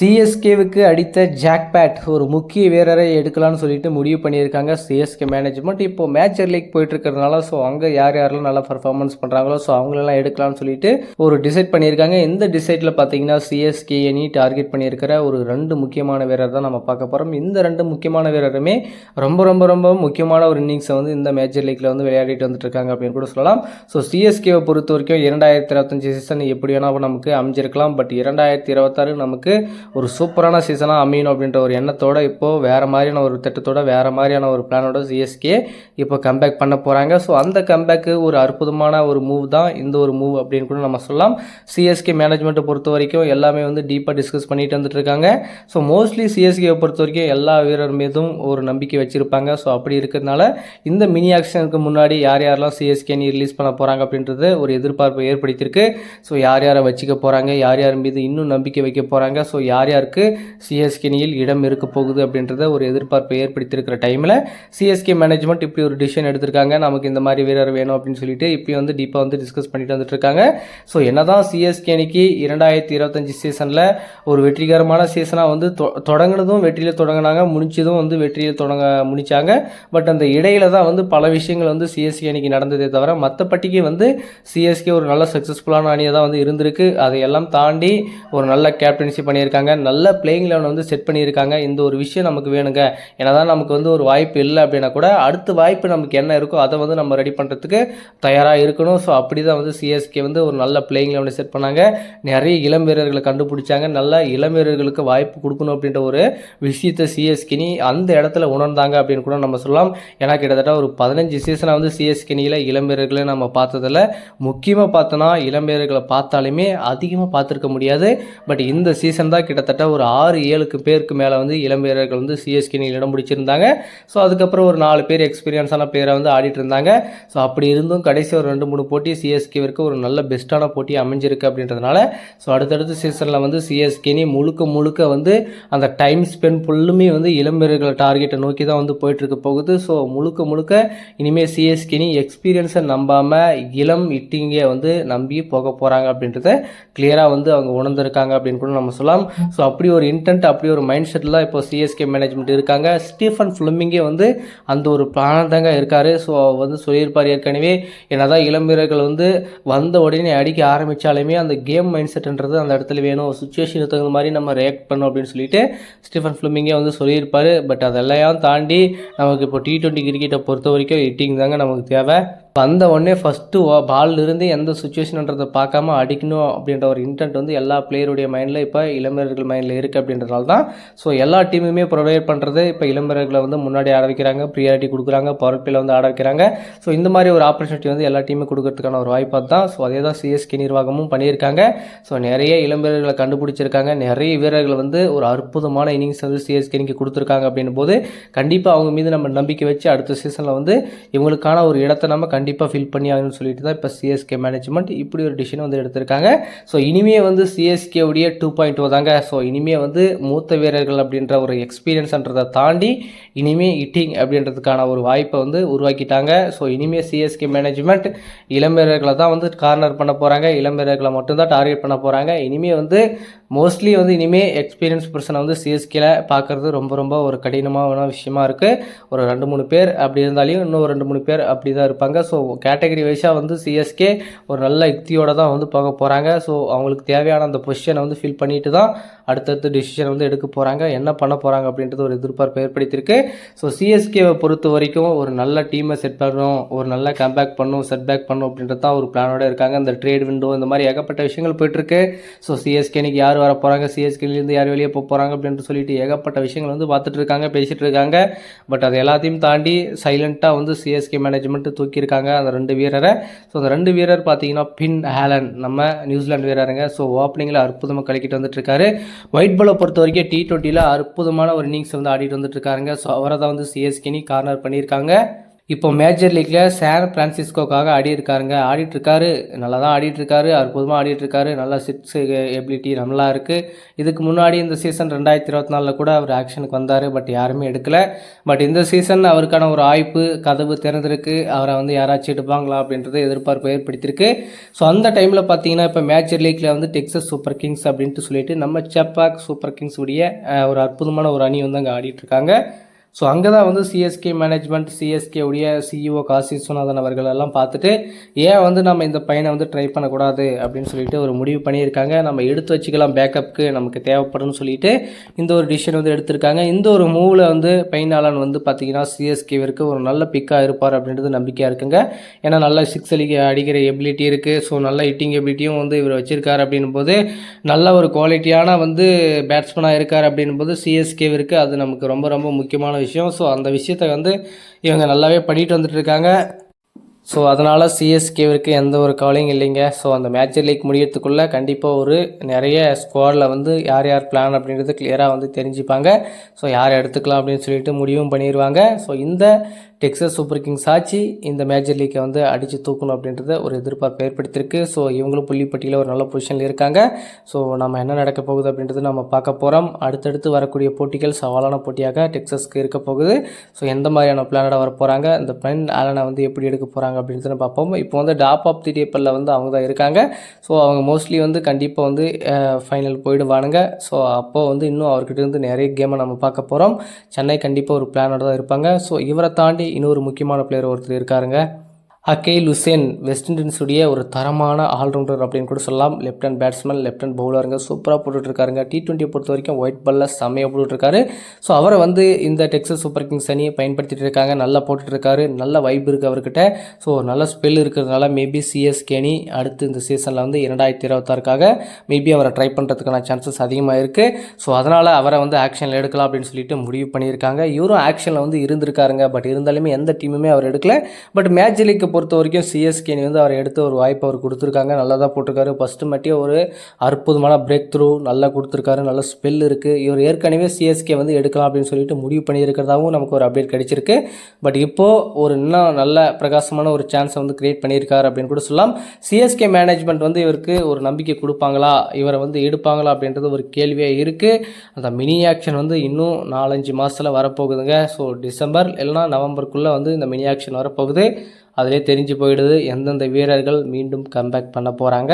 சிஎஸ்கேவுக்கு அடித்த ஜாக்பேட் ஒரு முக்கிய வீரரை எடுக்கலாம்னு சொல்லிட்டு முடிவு பண்ணியிருக்காங்க சிஎஸ்கே மேனேஜ்மெண்ட் இப்போ மேட்சர் லீக் போயிட்டு இருக்கிறதுனால ஸோ அங்கே யார் யாரெல்லாம் நல்லா பர்ஃபார்மன்ஸ் பண்ணுறாங்களோ ஸோ அவங்களெல்லாம் எடுக்கலாம்னு சொல்லிட்டு ஒரு டிசைட் பண்ணியிருக்காங்க. இந்த டிசைட்டில் பார்த்தீங்கன்னா சிஎஸ்கே அணி டார்கெட் பண்ணியிருக்கிற ஒரு ரெண்டு முக்கியமான வீரர் தான் நம்ம பார்க்க போகிறோம் இந்த ரெண்டு முக்கியமான வீரருமே ரொம்ப ரொம்ப ரொம்ப முக்கியமான ஒரு இன்னிங்ஸை வந்து இந்த மேஜர் லீக்கில் வந்து விளையாடிட்டு வந்துட்டு இருக்காங்க அப்படின்னு கூட சொல்லலாம். ஸோ சிஎஸ்கேவை பொறுத்த வரைக்கும் இரண்டாயிரத்தி இருபத்தஞ்சு சீசன் எப்படி வேணாலும் நமக்கு அமைஞ்சிருக்கலாம். பட் இரண்டாயிரத்தி இருபத்தாறு நமக்கு ஒரு சூப்பரான சீசனாக அமையணும் அப்படின்ற ஒரு எண்ணத்தோடு இப்போது வேறு மாதிரியான ஒரு திட்டத்தோட வேறு மாதிரியான ஒரு பிளானோட சிஎஸ்கே இப்போ கம்பேக் பண்ண போகிறாங்க ஸோ அந்த கம்பேக்கு ஒரு அற்புதமான ஒரு மூவ் தான் இந்த ஒரு மூவ் அப்படின்னு கூட நம்ம சொல்லலாம். சிஎஸ்கே மேனேஜ்மெண்ட்டை பொறுத்த வரைக்கும் எல்லாமே வந்து டீப்பாக டிஸ்கஸ் பண்ணிட்டு வந்துட்டு இருக்காங்க. ஸோ மோஸ்ட்லி சிஎஸ்கேவை பொறுத்த வரைக்கும் எல்லா வீரர் மீதும் ஒரு நம்பிக்கை வச்சுருப்பாங்க. ஸோ அப்படி இருக்கிறதுனால இந்த மினி ஆக்ஷனுக்கு முன்னாடி யார் யாரெல்லாம் சிஎஸ்கே நீ ரிலீஸ் பண்ண போகிறாங்க அப்படின்றது ஒரு எதிர்பார்ப்பை ஏற்படுத்தியிருக்கு. ஸோ யார் யாரை வச்சுக்க போகிறாங்க யார் யார் மீது இன்னும் நம்பிக்கை வைக்க போகிறாங்க ஸோ யார் யாருக்கு சிஎஸ்கே அணியில் இடம் இருக்க போகுது அப்படின்றத ஒரு எதிர்பார்ப்பை ஏற்படுத்தியிருக்கிற டைமில் சிஎஸ்கே மேனேஜ்மெண்ட் இப்படி ஒரு டிசிஷன் எடுத்திருக்காங்க. நமக்கு இந்த மாதிரி வீரர் வேணும் அப்படின்னு சொல்லிட்டு இப்போ வந்து டீப்பாக வந்து டிஸ்கஸ் பண்ணிட்டு வந்துட்டு இருக்காங்க ஸோ என்னதான் சிஎஸ்கே அணிக்கு இரண்டாயிரத்தி இருபத்தஞ்சி சீசனில் ஒரு வெற்றிகரமான சீசனாக வந்து தொடங்கினதும் வெற்றியில் தொடங்கினாங்க. முடிச்சதும் வந்து வெற்றியில் தொடங்க முடிச்சாங்க. பட் அந்த இடையில தான் வந்து பல விஷயங்கள் வந்து சிஎஸ்கே அணிக்கு நடந்ததே தவிர மற்றபட்டிக்கு வந்து சிஎஸ்கே ஒரு நல்ல சக்ஸஸ்ஃபுல்லான அணியாக தான் வந்து இருந்திருக்கு. அதையெல்லாம் தாண்டி ஒரு நல்ல கேப்டன்ஷிப் பண்ணியிருக்காங்க. நல்ல பிளேயிங் லெவன் வந்து செட் பண்ணியிருக்காங்க. இந்த ஒரு விஷயம் நமக்கு வேணுங்க. என்னதான் நமக்கு வந்து ஒரு வாய்ப்பு இல்லை அப்படின்னா கூட அடுத்த வாய்ப்பு நமக்கு என்ன இருக்கோ அதை வந்து நம்ம ரெடி பண்ணுறதுக்கு தயாராக இருக்கணும். ஸோ அப்படி தான் வந்து சிஎஸ்கே வந்து ஒரு நல்ல பிளேயிங் லெவனை செட் பண்ணாங்க. நிறைய இளம் வீரர்களை கண்டுபிடிச்சாங்க. நல்ல இளம் வீரர்களுக்கு வாய்ப்பு கொடுக்கணும் அப்படின்ற ஒரு விஷயத்தை சிஎஸ்கினி அந்த இடத்துல உணர்ந்தாங்க அப்படின்னு கூட நம்ம சொல்லலாம். ஏன்னா கிட்டத்தட்ட ஒரு பதினஞ்சு சீசனாக வந்து சிஎஸ்கினியில் இளம் வீரர்களை நம்ம பார்த்ததில்ல. முக்கியமாக பார்த்தோன்னா இளம் வீரர்களை பார்த்தாலுமே அதிகமாக பார்த்துருக்க முடியாது. பட் இந்த சீசன் தான் கிட்டத்தட்ட ஒரு ஆறு ஏழுக்கு பேருக்கு மேலே வந்து இளம் வீரர்கள் வந்து சிஎஸ்கேனியில் இடம் பிடிச்சிருந்தாங்க. ஸோ அதுக்கப்புறம் ஒரு நாலு பேர் எக்ஸ்பீரியன்ஸான பிளேயரை வந்து ஆடிட்டு இருந்தாங்க. ஸோ அப்படி இருந்தும் கடைசி ஒரு ரெண்டு மூணு போட்டி சிஎஸ்கேவிற்கு ஒரு நல்ல பெஸ்ட்டான போட்டி அமைஞ்சிருக்கு அப்படின்றதுனால ஸோ அடுத்தடுத்த சீசனில் வந்து சிஎஸ்கேனி முழுக்க முழுக்க வந்து அந்த டைம் ஸ்பெண்ட் ஃபுல்லுமே வந்து இளம் வீரர்கள் டார்கெட்டை நோக்கி தான் வந்து போயிட்டுருக்க போகுது. ஸோ முழுக்க முழுக்க இனிமேல் சிஎஸ்கேனி எக்ஸ்பீரியன்ஸை நம்பாமல் இளம் இட்டிங்கே வந்து நம்பி போக போகிறாங்க அப்படின்றத கிளியராக வந்து அவங்க உணர்ந்திருக்காங்க அப்படின்னு கூட நம்ம சொல்லலாம். ஸோ அப்படி ஒரு இன்டென்ட் அப்படி ஒரு மைண்ட் செட்டில் இப்போ சிஎஸ்கே மேனேஜ்மெண்ட் இருக்காங்க. ஸ்டீஃபன் ஃபிலிமிங்கே வந்து அந்த ஒரு பிளான் தாங்க இருக்கார். ஸோ வந்து சொல்லியிருப்பார் ஏற்கனவே என்னதான் இளம் வீரர்கள் வந்து வந்த உடனே அடிக்க ஆரம்பித்தாலுமே அந்த கேம் மைண்ட் செட்ன்றது அந்த இடத்துல வேணும். சுச்சுவேஷனுக்கு தகுந்த மாதிரி நம்ம ரியாக்ட் பண்ணணும் அப்படின்னு சொல்லிட்டு ஸ்டீஃபன் ஃபிலிமிங்கே வந்து சொல்லியிருப்பார். பட் அதெல்லாம் தாண்டி நமக்கு இப்போ டி ட்வெண்ட்டி கிரிக்கெட்டை பொறுத்த வரைக்கும் ஹிட்டிங் தாங்க நமக்கு தேவை. வந்த உடனே ஃபஸ்ட்டு பால்லிருந்து எந்த சுச்சுவேஷன்ன்றதை பார்க்காம அடிக்கணும் அப்படின்ற ஒரு இன்டென்ட் வந்து எல்லா பிளேயருடைய மைண்டில் இப்போ இளம்பெயர்கள் மைண்டில் இருக்குது அப்படின்றதால தான். ஸோ எல்லா டீமுமே ப்ரொவைட் பண்ணுறது இப்போ இளம்பெயர்களை வந்து முன்னாடி ஆட வைக்கிறாங்க ப்ரியாரிட்டி கொடுக்குறாங்க பவர் வந்து ஆட வைக்கிறாங்க. ஸோ இந்த மாதிரி ஒரு ஆப்பர்ச்சுனிட்டி வந்து எல்லா டீமும் கொடுக்கறதுக்கான ஒரு வாய்ப்பாக தான் ஸோ அதே தான் சிஎஸ்கே நிர்வாகமும் பண்ணியிருக்காங்க. ஸோ நிறைய இளம்பெயர்களை கண்டுபிடிச்சிருக்காங்க. நிறைய வீரர்கள் வந்து ஒரு அற்புதமான இன்னிங்ஸ் வந்து சிஎஸ்கேனிக்கு கொடுத்துருக்காங்க அப்படின்னும் போது கண்டிப்பாக அவங்க மீது நம்ம நம்பிக்கை வச்சு அடுத்த சீசனில் வந்து இவங்களுக்கான ஒரு இடத்த நம்ம கண்டிப்பாக ஃபில் பண்ணி ஆகணும்னு சொல்லிட்டு தான் இப்போ சிஎஸ்கே மேனேஜ்மெண்ட் இப்படி ஒரு டிசிஷன் வந்து எடுத்திருக்காங்க. ஸோ இனிமே வந்து சிஎஸ்கே உடைய டூ பாயிண்ட் oh தாங்க. ஸோ இனிமே வந்து மூத்த வீரர்கள் அப்படின்ற ஒரு எக்ஸ்பீரியன்ஸ்ன்றதை தாண்டி இனிமே இட்டிங் அப்படின்றதுக்கான ஒரு வாய்ப்பை வந்து உருவாக்கிட்டாங்க. ஸோ இனிமே சிஎஸ்கே மேனேஜ்மெண்ட் இளம் வீரர்களை தான் வந்து கார்னர் பண்ண போகிறாங்க இளம் வீரர்களை மட்டும்தான் டார்கெட் பண்ண போகிறாங்க இனிமே வந்து மோஸ்ட்லி வந்து இனிமே எக்ஸ்பீரியன்ஸ் பர்சனை வந்து சிஎஸ்கேல பார்க்குறது ரொம்ப ரொம்ப ஒரு கடினமான விஷயமா இருக்குது ஒரு ரெண்டு மூணு பேர் அப்படி இருந்தாலையும் இன்னும் ரெண்டு மூணு பேர் அப்படி தான் இருப்பாங்க ஸோ கேட்டகரி வைஸாக வந்து சிஎஸ்கே ஒரு நல்ல யுக்தியோடு தான் வந்து போக போகிறாங்க ஸோ அவங்களுக்கு தேவையான அந்த பொசிஷனை வந்து ஃபில் பண்ணிட்டு தான் அடுத்தடுத்த டிசிஷன் வந்து எடுக்க போகிறாங்க என்ன பண்ண போகிறாங்க அப்படின்றது ஒரு எதிர்பார்ப்பு ஏற்படுத்தியிருக்கு. ஸோ சிஎஸ்கேவை பொறுத்த வரைக்கும் ஒரு நல்ல டீமை செட் பண்ணணும் ஒரு நல்ல கம்பேக் பண்ணணும் செட் பேக் பண்ணும் அப்படின்றது தான் ஒரு பிளானோட இருக்காங்க. இந்த ட்ரேட் விண்டோ இந்த மாதிரி ஏகப்பட்ட விஷயங்கள் போயிட்டுருக்கு. ஸோ சிஎஸ்கேனிக்கு யார் வர போகிறாங்க சிஎஸ்கேலேருந்து யார் வெளியே போக போகிறாங்க அப்படின்ட்டு சொல்லிட்டு ஏகப்பட்ட விஷயங்கள் வந்து பார்த்துட்டு இருக்காங்க பேசிகிட்டு இருக்காங்க. பட் அது எல்லாத்தையும் தாண்டி சைலண்ட்டாக வந்து சிஎஸ்கே மேனேஜ்மெண்ட் தூக்கியிருக்காங்க. அந்த ரெண்டு வீரரை. ஸோ அந்த ரெண்டு வீரர் பார்த்தீங்கன்னா பின் ஹேலன் நம்ம நியூசிலாந்து வீரருங்க. ஸோ ஓப்பனிங்கில் அற்புதமாக கலக்கிட்டு வந்துட்டு இருக்காரு ஒயிட் பாலை பொறுத்த வரைக்கும் டி ட்வெண்ட்டியில் அற்புதமான ஒரு இன்னிங்ஸ் வந்து ஆடிட்டு வந்துட்டுருக்காருங்க. ஸோ அவரை தான் வந்து சிஎஸ்கினி கார்னர் பண்ணியிருக்காங்க. இப்போ மேஜர் லீக்கில் சான் பிரான்சிஸ்கோக்காக ஆடி இருக்காருங்க ஆடிட்டு இருக்காரு நல்லா தான் ஆடிட்டு இருக்காரு அற்புதமாக ஆடிட்டு இருக்காரு நல்லா சிக்ஸ் எபிலிட்டி நல்லா இருக்குது இதுக்கு முன்னாடி இந்த சீசன் ரெண்டாயிரத்தி இருபத்தி நாலில் கூட அவர் ஆக்ஷனுக்கு வந்தார் பட் யாருமே எடுக்கலை. பட் இந்த சீசன் அவருக்கான ஒரு வாய்ப்பு கதவு திறந்திருக்கு. அவரை வந்து யாராச்சும் எடுப்பாங்களா அப்படின்றது எதிர்பார்ப்பு ஏற்படுத்தியிருக்கு. ஸோ அந்த டைமில் பார்த்தீங்கன்னா இப்போ மேஜர் லீக்கில் வந்து டெக்ஸஸ் சூப்பர் கிங்ஸ் அப்படின்ட்டு சொல்லிட்டு நம்ம செப்பாக் சூப்பர் கிங்ஸ் உடைய ஒரு அற்புதமான ஒரு அணி வந்து அங்கே ஆடிட்டு இருக்காங்க ஸோ அங்கே தான் வந்து சிஎஸ்கே மேனேஜ்மெண்ட் சிஎஸ்கே உடைய சிஇஓ காசி விஸ்வநாதன் அவர்கள் எல்லாம் பார்த்துட்டு ஏன் வந்து நம்ம இந்த பையனை வந்து ட்ரை பண்ணக்கூடாது அப்படின்னு சொல்லிட்டு ஒரு முடிவு பண்ணியிருக்காங்க. நம்ம எடுத்து வச்சுக்கலாம் பேக்கப்புக்கு நமக்கு தேவைப்படும்னு சொல்லிட்டு இந்த ஒரு டிசிஷன் வந்து எடுத்திருக்காங்க. இந்த ஒரு மூவில் வந்து பைனாளன் வந்து பார்த்தீங்கன்னா சிஎஸ்கேவிற்கு ஒரு நல்ல பிக்காக இருப்பார் அப்படின்றது நம்பிக்கையாக இருக்குங்க. ஏன்னா நல்ல சிக்ஸ் அடிக்க அடிக்கிற எபிலிட்டி இருக்குது ஸோ நல்ல ஹிட்டிங் எபிலிட்டியும் வந்து இவர் வச்சிருக்காரு அப்படின்னும் போது நல்ல ஒரு குவாலிட்டியான வந்து பேட்ஸ்மேனாக இருக்கார் அப்படின்னும் போது சிஎஸ்கேவிற்கு அது நமக்கு ரொம்ப ரொம்ப முக்கியமான விஷயம். ஸோ அந்த விஷயத்தை வந்து இவங்க நல்லாவே பண்ணிட்டு வந்துட்டு இருக்காங்க. ஸோ அதனால் சிஎஸ்கேவிற்கு எந்த ஒரு கவலையும் இல்லைங்க. ஸோ அந்த மேட்சர் லீக் முடியறதுக்குள்ளே கண்டிப்பாக ஒரு நிறைய ஸ்குவாடில் வந்து யார் யார் பிளான் அப்படின்றது கிளியராக வந்து தெரிஞ்சுப்பாங்க. ஸோ யார் எடுத்துக்கலாம் அப்படின்னு சொல்லிட்டு முடிவும் பண்ணிடுவாங்க ஸோ இந்த டெக்ஸஸ் சூப்பர் கிங்ஸ் ஆச்சு இந்த மேஜர் லீக்கை வந்து அடித்து தூக்கணும் அப்படின்றத ஒரு எதிர்பார்ப்பு ஏற்படுத்தியிருக்கு. ஸோ இவங்களும் புள்ளிப்பட்டியில் ஒரு நல்ல பொசிஷனில் இருக்காங்க. ஸோ நம்ம என்ன நடக்க போகுது அப்படின்றது நம்ம பார்க்க போகிறோம் அடுத்தடுத்து வரக்கூடிய போட்டிகள் சவாலான போட்டியாக டெக்ஸஸ்க்கு இருக்க போகுது. ஸோ எந்த மாதிரியான பிளானோட வர போகிறாங்க இந்த பென் ஆலனை வந்து எப்படி எடுக்க போகிறாங்க அப்படின்றத பார்ப்போம். இப்போ வந்து டாப் ஆஃப் தி டேப்பரில் வந்து அவங்க தான் இருக்காங்க. ஸோ அவங்க மோஸ்ட்லி வந்து கண்டிப்பாக வந்து ஃபைனல் போயிடுவானுங்க. ஸோ அப்போ வந்து இன்னும் அவர்கிட்ட இருந்து நிறைய கேமை நம்ம பார்க்க போகிறோம் சென்னை கண்டிப்பாக ஒரு பிளானோட தான் இருப்பாங்க. ஸோ இவரை தாண்டி இன்னொரு முக்கியமான பிளேயர் ஒருத்தர் இருக்காருங்க. அகேல் உசேன் வெஸ்ட் இண்டீஸுடைய ஒரு தரமான ஆல்ரவுண்டர் அப்படின்னு கூட சொல்லலாம். Left hand batsman left hand பவுலருங்க. சூப்பராக போட்டுட்ருக்காருங்க. டி ட்வெண்ட்டியை பொறுத்த வரைக்கும் ஒயிட் பால்ல செம்மையாக போட்டுட்ருக்காரு. ஸோ அவரை வந்து இந்த டெக்ஸஸ் சூப்பர் கிங்ஸ் அணியை பயன்படுத்திட்டு இருக்காங்க நல்லா போட்டுட்ருக்காரு. நல்ல வைப் இருக்குது அவர்கிட்ட. ஸோ நல்ல ஸ்பெல் இருக்கிறதுனால மேபி சிஎஸ்கே அணி அடுத்து இந்த சீசனில் வந்து இரண்டாயிரத்தி இருபத்தாறுக்காக மேபி அவரை ட்ரை பண்ணுறதுக்கான சான்சஸ் அதிகமாக இருக்குது ஸோ அதனால் அவரை வந்து ஆக்ஷனில் எடுக்கலாம் அப்படின்னு சொல்லிட்டு முடிவு பண்ணியிருக்காங்க. இவரும் ஆக்ஷனில் வந்து இருந்திருக்காருங்க. பட் இருந்தாலுமே எந்த டீமுமே அவர் எடுக்கல. பட் மேட்ச் லீக்கை பொறுத்த வரைக்கும் சிஎஸ்கே வந்து அவர் எடுத்த ஒரு வாய்ப்பு அவர் கொடுத்துருக்காங்க. நல்லா தான் போட்டிருக்காரு. ஃபஸ்ட்டு மட்டியே ஒரு அற்புதமான பிரேக் த்ரூ நல்லா கொடுத்துருக்காரு. நல்ல ஸ்பெல் இருக்குது இவர் ஏற்கனவே சிஎஸ்கே வந்து எடுக்கலாம் அப்படின்னு சொல்லிட்டு முடிவு பண்ணியிருக்கிறதாகவும் நமக்கு ஒரு அப்டேட் கிடைச்சிருக்கு. பட் இப்போது ஒரு இன்னும் நல்ல பிரகாசமான ஒரு சான்ஸை வந்து கிரியேட் பண்ணியிருக்காரு அப்படின்னு கூட சொல்லலாம். சிஎஸ்கே மேனேஜ்மெண்ட் வந்து இவருக்கு ஒரு நம்பிக்கை கொடுப்பாங்களா? இவரை வந்து எடுப்பாங்களா அப்படின்றது ஒரு கேள்வியாக இருக்குது அந்த மினி ஆக்ஷன் வந்து இன்னும் நாலஞ்சு மாதத்தில் வரப்போகுதுங்க. ஸோ டிசம்பர் இல்லைனா நவம்பருக்குள்ளே வந்து இந்த மினி ஆக்ஷன் வரப்போகுது. அதிலே தெரிஞ்சு போயிடுது. எந்தெந்த வீரர்கள் மீண்டும் கம்பேக் பண்ண போகிறாங்க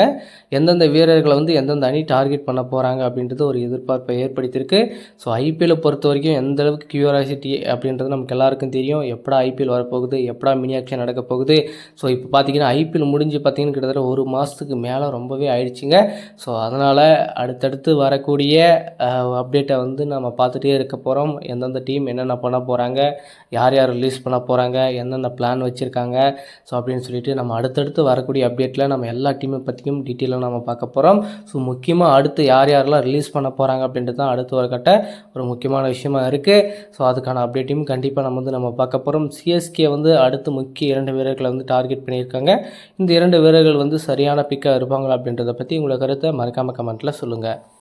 எந்தெந்த வீரர்களை வந்து எந்தெந்த அணி டார்கெட் பண்ண போகிறாங்க அப்படின்றது ஒரு எதிர்பார்ப்பை ஏற்படுத்தியிருக்கு. ஸோ ஐபிஎல்லை பொறுத்த வரைக்கும் எந்த அளவுக்கு கியூராசிட்டி அப்படின்றது நமக்கு எல்லாருக்கும் தெரியும். எப்படா ஐபிஎல் வரப்போகுது? எப்படா மினி ஆக்ஷன் நடக்க போகுது? ஸோ இப்போ பார்த்தீங்கன்னா ஐபிஎல் முடிஞ்சு பார்த்தீங்கன்னா கிட்டத்தட்ட ஒரு மாதத்துக்கு மேலே ரொம்பவே ஆயிடுச்சுங்க. ஸோ அதனால் அடுத்தடுத்து வரக்கூடிய அப்டேட்டை வந்து நம்ம பார்த்துட்டே இருக்க போகிறோம் எந்தெந்த டீம் என்னென்ன பண்ண போகிறாங்க யார் யார் ரிலீஸ் பண்ண போகிறாங்க என்னென்ன பிளான் வச்சுருக்காங்க? ஸோ அப்படின்னு சொல்லிட்டு நம்ம அடுத்தடுத்து வரக்கூடிய அப்டேட்டில் நம்ம எல்லா டீமை பற்றியும் டீட்டெயிலாக நம்ம பார்க்க போகிறோம் ஸோ முக்கியமாக அடுத்து யார் யாரெல்லாம் ரிலீஸ் பண்ண போகிறாங்க அப்படின்றது தான் அடுத்து வரக்கட்ட ஒரு முக்கியமான விஷயமா இருக்குது ஸோ அதுக்கான அப்டேட்டையும் கண்டிப்பாக நம்ம வந்து நம்ம பார்க்க போகிறோம் சிஎஸ்கே வந்து அடுத்து முக்கிய இரண்டு வீரர்களை வந்து டார்கெட் பண்ணியிருக்காங்க. இந்த இரண்டு வீரர்கள் வந்து சரியான பிக்காக இருப்பாங்களா அப்படின்றத பற்றி உங்களோட கருத்தை மறக்காமல் கமெண்ட்டில் சொல்லுங்கள்